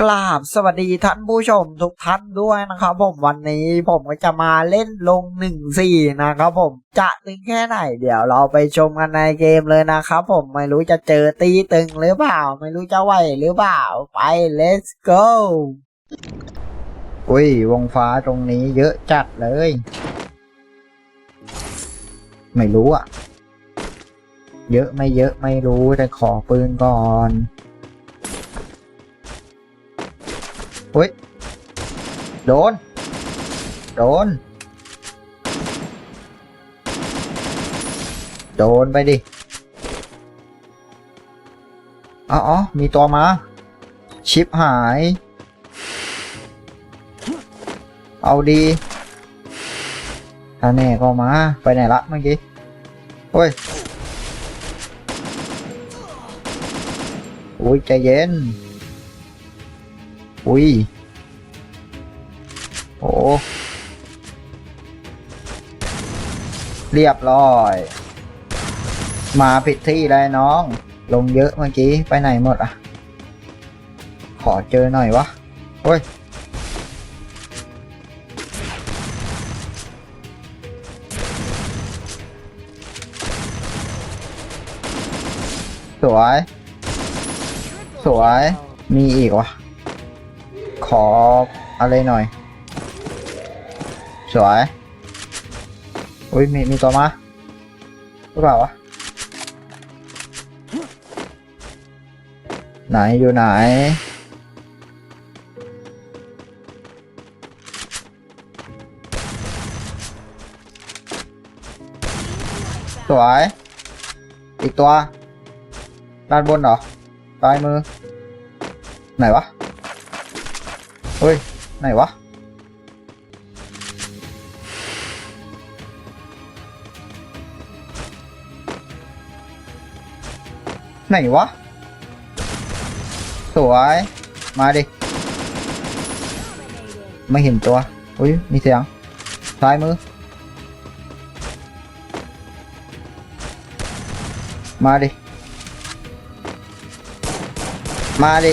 กราบสวัสดีท่านผู้ชมทุกท่านด้วยนะครับผมวันนี้ผมก็จะมาเล่นลงหนึ่งสี่นะครับผมจะตึงแค่ไหนเดี๋ยวเราไปชมกันในเกมเลยนะครับผมไม่รู้จะเจอตีตึงหรือเปล่า ไม่รู้จะไหวหรือเปล่า ไป let's go อุ้ยวงฟ้าตรงนี้เยอะจัดเลย ไม่รู้อะเยอะไม่เยอะไม่รู้แต่ขอปืนก่อน เฮ้ย โดน โดน โดนไปดิอ๋อ มีตัวมา ชิปหาย เอาดีถ้าแน่ก็มา ไปไหนละเมื่อกี้เฮ้ยอุ้ยใจเย็น อุ้ย โอ้เรียบร้อย มาผิดที่เลยน้อง ลงเยอะเมื่อกี้ ไปไหนหมดอะ ขอเจอหน่อยวะโอ้ย สวย สวย มีอีกวะ ขออะไรหน่อย สวย อุ้ยมีมีตัวมาหรือเปล่าวะ ไหนอยู่ไหน สวย อีกตัว ด้านบนเหรอซ้ายมือ ไหนวะ เฮ้ย ไหนวะ ไหนวะ สวย มาดิ ไม่เห็นตัว อุ้ย มีเสียง ซ้ายมือ มาดิ มาดิ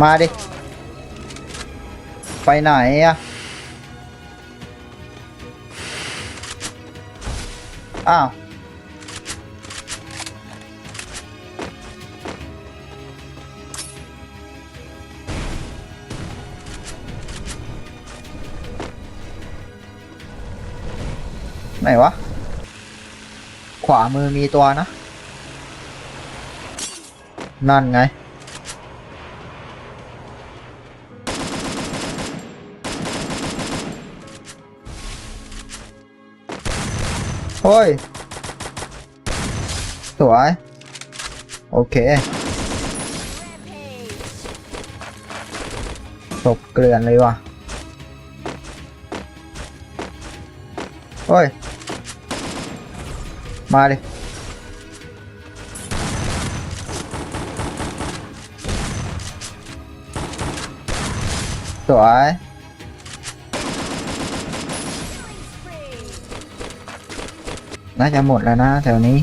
มาดิ ไปไหนอะอ้าว ไหนวะ ขวามือมีตัวนะ นั่นไง โอ้ย สวย โอเคตบเกลือนเลยว่ะ โอ้ย มาดิสวย น่าจะหมดแล้วนะแถวนี้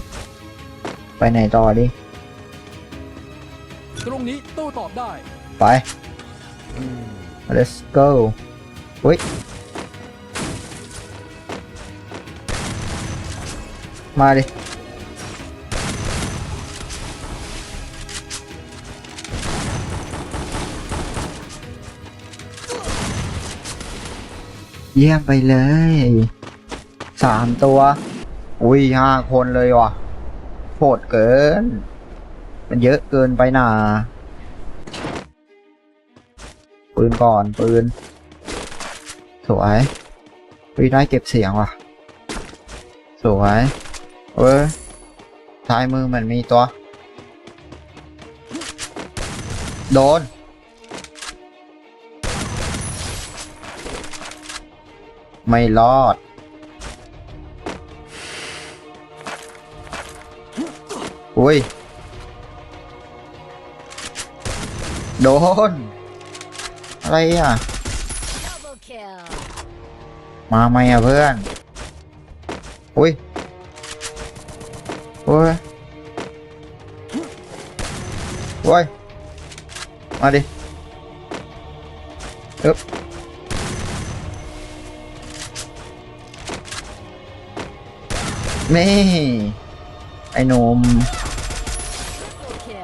ไปไหนต่อดิ ตรงนี้โต้ตอบได้ ไป let's go อุ้ยมาดิ เยี่ยมไปเลย สามตัว อุ้ยห้าคนเลยว่ะโหดเกิน มันเยอะเกินไปหนาปืนก่อนปืน สวยอุ้ยได้เก็บเสียงว่ะ สวยเว้ยท้ายมือมันมีตัว โดน ไม่รอด อุ้ย โดน อะไรอะ มาไหมอะเพื่อน อุ้ยอุ้ยโว้ย มาดิอึ๊บนี่ไอ้หนุ่ม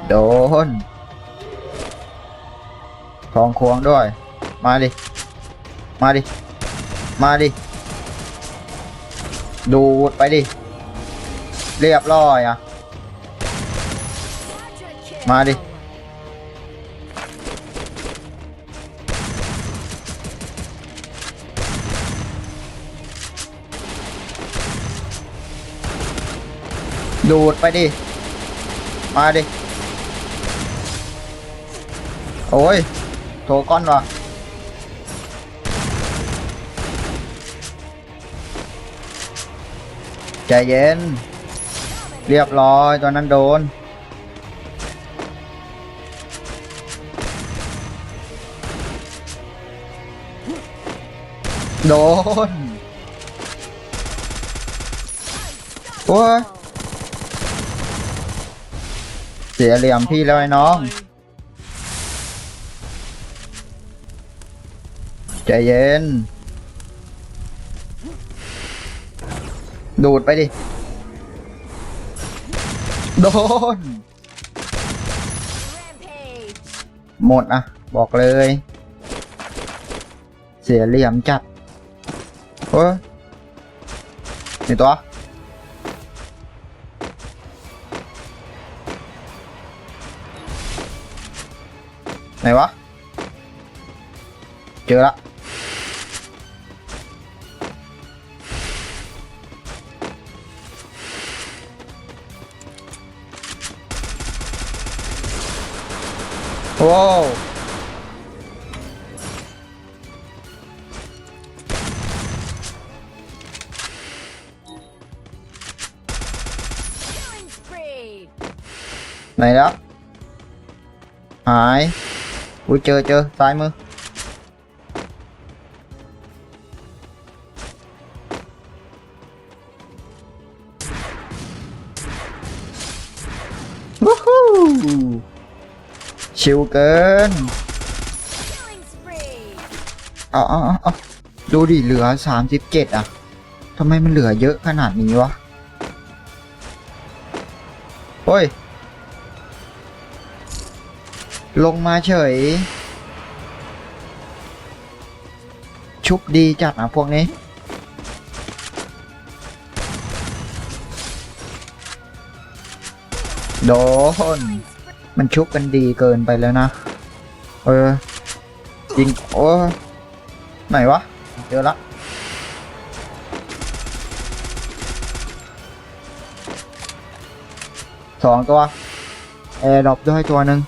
โดนทองควงด้วย มาดิ มาดิ มาดิ ดูดไปดิ เรียบร้อยอะ มาดิ ดูดไปดิ มาดิ โอ้ยโถก้อนวะใจเย็น เรียบร้อยตอนนั้นโดน โดน โอ้ยเสียเหลี่ยมพี่แล้วไอ้น้อง ใจเย็น ดูดไปดิ โดน หมดนะบอกเลย เสียเหลี่ยมจัดเฮ้ยนี่ตัวไหนวะ เจอละ โว้ว Killing spree. ไหนแชิวเกิน เอาเอาเอาดูดิเหลือสามสิบเจ็ดอะทำไมมันเหลือเยอะขนาดนี้วะเฮ้ย ลงมาเฉย ชุบดีจัดอะพวกนี้ โดน มันชุบกันดีเกินไปแล้วนะ เออจริงโอ้ไหนวะ เจอละสองตัวแอร์ดรอปด้วยตัวหนึ่ง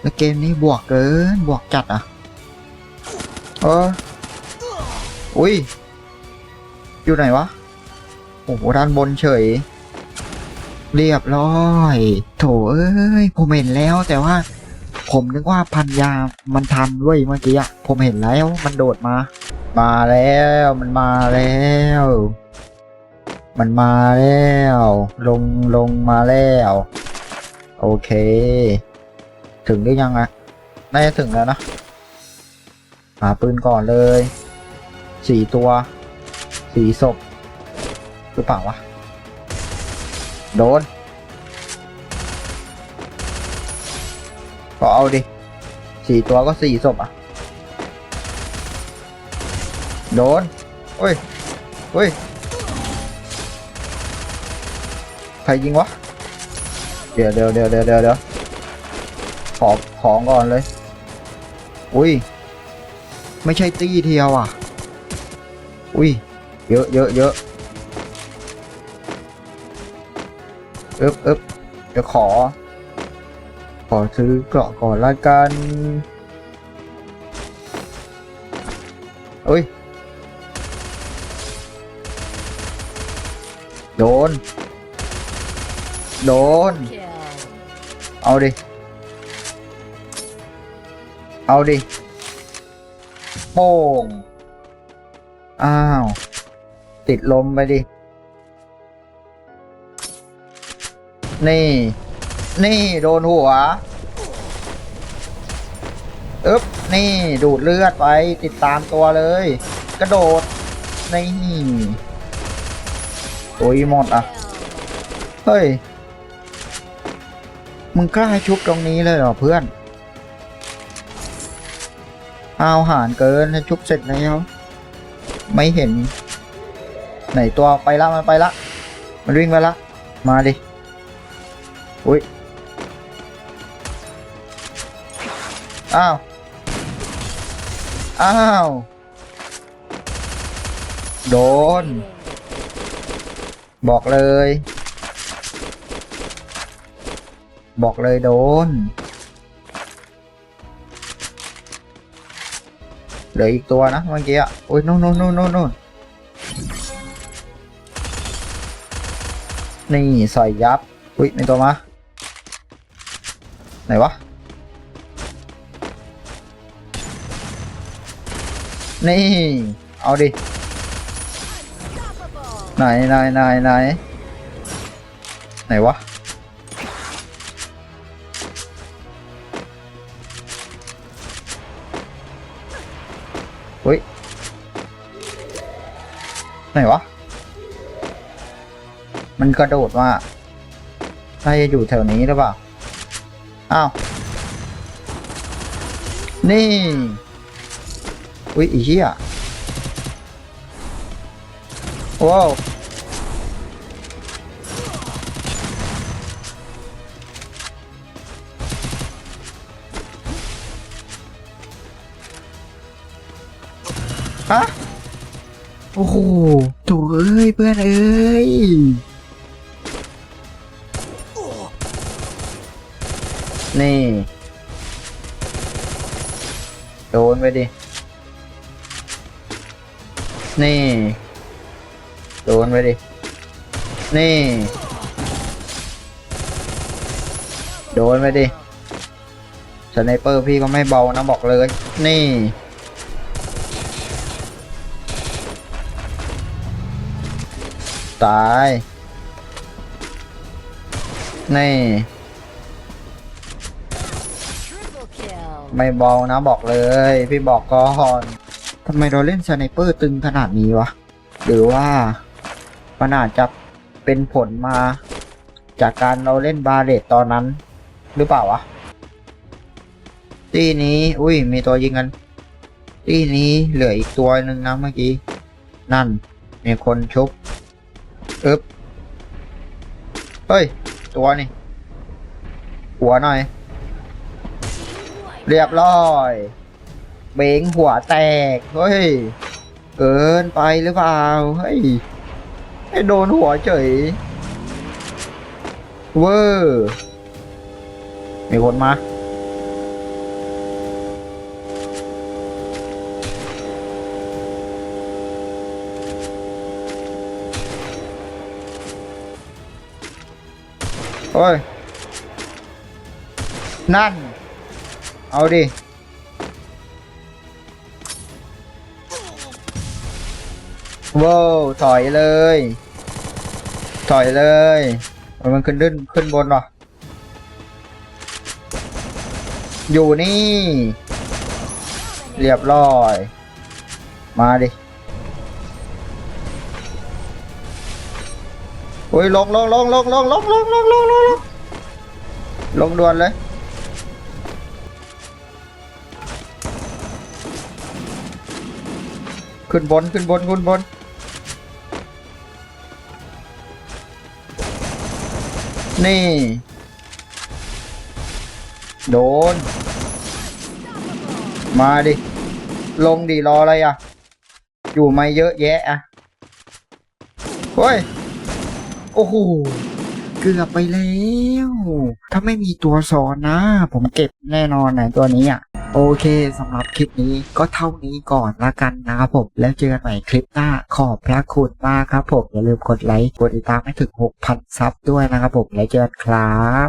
แล้วเกมนี้บวกเกินบวกจัดอะ เออ อุ้ย อยู่ไหนวะ โอ้โหด้านบนเฉย เรียบร้อย โถเอ้ย ผมเห็นแล้วแต่ว่า ผมนึกว่าพันยามันทันด้วยเมื่อกี้อะผมเห็นแล้วมันโดดมา มาแล้วมันมาแล้ว มันมาแล้ว ลงลงมาแล้ว โอเค ถึงหรือยังอะน่าจะถึงแล้วนะหาปืนก่อนเลยสี่ตัวสี่ศพหรือเปล่าวะ โดน ก็เอาดิสี่ตัวก็สี่ศพอะ โดนเฮ้ยเฮ้ย ใครยิงวะเดี๋ยวเดี๋ยวเดี๋ยวเดี๋ยวเดี๋ยวเดี๋ยวขอของก่อนเลย อุ้ย ไม่ใช่ตีเทียวอะ อุ้ย เยอะเยอะเยอะ อึบอึบเดี๋ยวขอ ขอซื้อเกราะก่อนละกันเอ้ย โดน โดน เอาดิ เอาดิโป้งอ้าว ติดลมไปดิ นี่ นี่โดนหัวอึ๊บนี่ดูดเลือดไปติดตามตัวเลย กระโดดนี่ตุยหมดอะ เฮ้ย มึงกล้าชุบตรงนี้เลยเหรอเพื่อนเอาหารเกินให้ชุบเสร็จแล้วไม่เห็น ไหนตัวไปละมันไปละ มันวิ่งไปละ มาดิ อุ้ย อ้าว อ้าว โดน บอกเลย บอกเลยโดน เหลืออีกตัวนะเมื่อกี้อะโอ้ยนู่นนู่นนู่นนู่นนู่นนี่ใส่ยับ อุ้ยมีตัวมา ไหนวะ นี่ เอาดิ ไหนไหนไหนไหนไหนวะอุ้ย ไหนวะ มันกระโดดมาน่าจะอยู่แถวนี้หรือเปล่า อ้าว นี่ อุ้ยอีเหี้ยว้าวฮะโอ้โหโถูเอ้ย เพื่อนเอ้ย นี่ โดนไปดิ นี่ โดนไปดิ นี่ โดนไปดิ สไนเปอร์พี่ก็ไม่เบานะบอกเลย นี่ ตาย นี่ ไม่เบานะบอกเลย พี่บอกก่อนทำไมเราเล่นสไนเปอร์ตึงขนาดนี้วะ หรือว่ามันอาจจะเป็นผลมา จากการเราเล่นบาเลตตอนนั้น หรือเปล่าวะตีนี้ อุ้ย มีตัวยิงกันตีนี้เหลืออีกตัวหนึ่งนะเมื่อกี้ นั่น มีคนชุบอึบเฮ้ย ตัวนี่ หัวหน่อย เรียบร้อยเบงหัวแตก เฮ้ย เกินไปหรือเปล่า เฮ้ยให้โดนหัวเฉย เวอร์มีคนมา โอ้ย นั่น เอาดิ ว้าวถอยเลย ถอยเลยมันขึ้นขึ้นขึ้นบนวะอยู่นี่ เรียบร้อย มาดิโอ้ยลงลงลงลงลงลงลงลงลงลงลงด่วนเลย ขึ้นบนขึ้นบนขึ้นบนนี่ โดน มาดิ ลงดิรออะไรอะ อยู่ไม่เยอะแยะอะเฮ้ย โอ้โห เกือบไปแล้ว ถ้าไม่มีตัวสอนนะ ผมเก็บแน่นอนนะตัวนี้อะ โอเคสำหรับคลิปนี้ก็เท่านี้ก่อนละกันนะครับผมแล้วเจอกันใหม่คลิปหน้าขอบพระคุณมากครับผมอย่าลืมกดไลค์กดติดตามให้ถึง 6,000 ซับด้วยนะครับผมแล้วเจอกันครับ